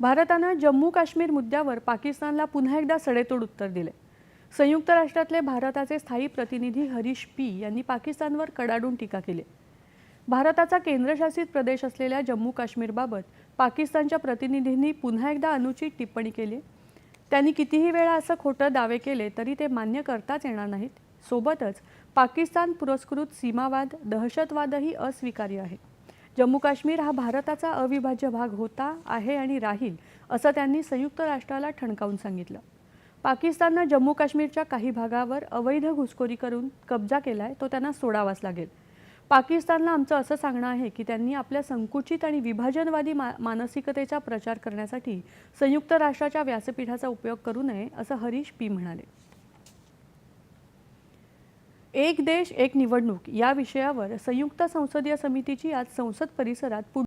भारतानं जम्मू काश्मीर मुद्द्यावर पाकिस्तानला पुन्हा एकदा सडेतोड उत्तर दिले. संयुक्त राष्ट्रातले भारताचे स्थायी प्रतिनिधी हरीश पी यांनी पाकिस्तानवर कडाडून टीका केली. भारताचा केंद्रशासित प्रदेश असलेल्या जम्मू काश्मीरबाबत पाकिस्तानच्या प्रतिनिधींनी पुन्हा एकदा अनुचित टिप्पणी केली. त्यांनी कितीही वेळा असं खोटं दावे केले तरी ते मान्य करताच येणार नाहीत. सोबतच पाकिस्तान पुरस्कृत सीमावाद दहशतवादही अस्वीकार्य आहे. जम्मू काश्मीर हा भारताचा अविभाज्य भाग होता आहे आणि राहील असं त्यांनी संयुक्त राष्ट्राला ठणकावून सांगितलं. पाकिस्ताननं जम्मू काश्मीरच्या काही भागावर अवैध घुसखोरी करून कब्जा केलाय तो त्यांना सोडावाच लागेल. पाकिस्तानला आमचं असं सांगणं आहे की त्यांनी आपल्या संकुचित आणि विभाजनवादी मा मानसिकतेचा प्रचार करण्यासाठी संयुक्त राष्ट्राच्या व्यासपीठाचा उपयोग करू नये असं हरीश पी म्हणाले. एक देश एक निवडणूक या विषयावर संयुक्त संसदीय समितीची आज संसद परिसरात